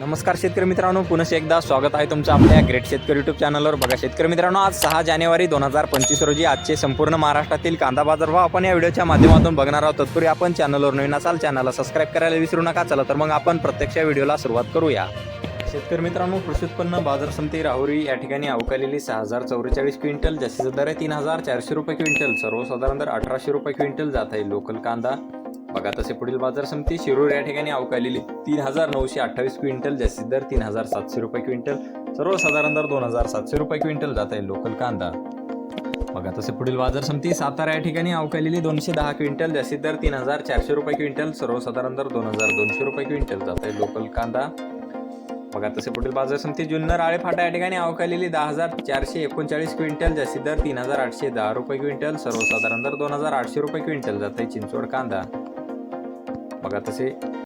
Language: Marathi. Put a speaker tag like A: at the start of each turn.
A: नमस्कार शेतकरी मित्रांनो पुन्हा एकदा स्वागत आहे तुमचं आपल्या ग्रेट शेतकरी युट्यूब चॅनलवर बघा शेतकरी मित्रांनो आज सहा जानेवारी दोन हजार पंचवीस रोजी आजचे संपूर्ण महाराष्ट्रातील कांदा बाजार भाव आपण या व्हिडिओच्या माध्यमातून बघणार आहोत. तत्पूर्वी आपण चॅनलवर नवीन असाल चॅनलला सबस्क्राईब करायला विसरू नका. चला तर मग आपण प्रत्यक्ष व्हिडिओला सुरुवात करूया. शेतकरी मित्रांनो कृषी उत्पन्न बाजार समिती राहुरी या ठिकाणी अवकालेली सहा हजार चौवेचाळीस क्विंटल जास्तीचा दर आहे तीन हजार चारशे रुपये क्विंटल सर्वसाधारण दर अठराशे रुपये क्विंटल जात आहे लोकल कांदा. बघा तसे पुढील बाजार समिती शिरूर या ठिकाणी अवकालेली तीन हजार नऊशे अठ्ठावीस क्विंटल जास्तीत दर तीन हजार सातशे रुपये क्विंटल सर्वसाधारण दर दोन हजार सातशे रुपये क्विंटल जात आहे लोकल कांदा. बघा तसे पुढील बाजार समिती सातारा या ठिकाणी अवकालेली दोनशे दहा क्विंटल जास्तीत दर तीन हजार चारशे रुपये क्विंटल सर्वसाधारण दर दोन हजार दोनशे रुपये क्विंटल जात आहे लोकल कांदा. बघा तसे पुढील बाजार समिती जुन्नर आळेफाटा या ठिकाणी अवकालेली दहा हजार चारशे एकोणचाळीस क्विंटल जास्तीत दर तीन हजार आठशे दहा रुपये क्विंटल सर्वसाधारण दर दोन हजार आठशे रुपये क्विंटल जात आहे चिंचवड कांदा. बघा तसे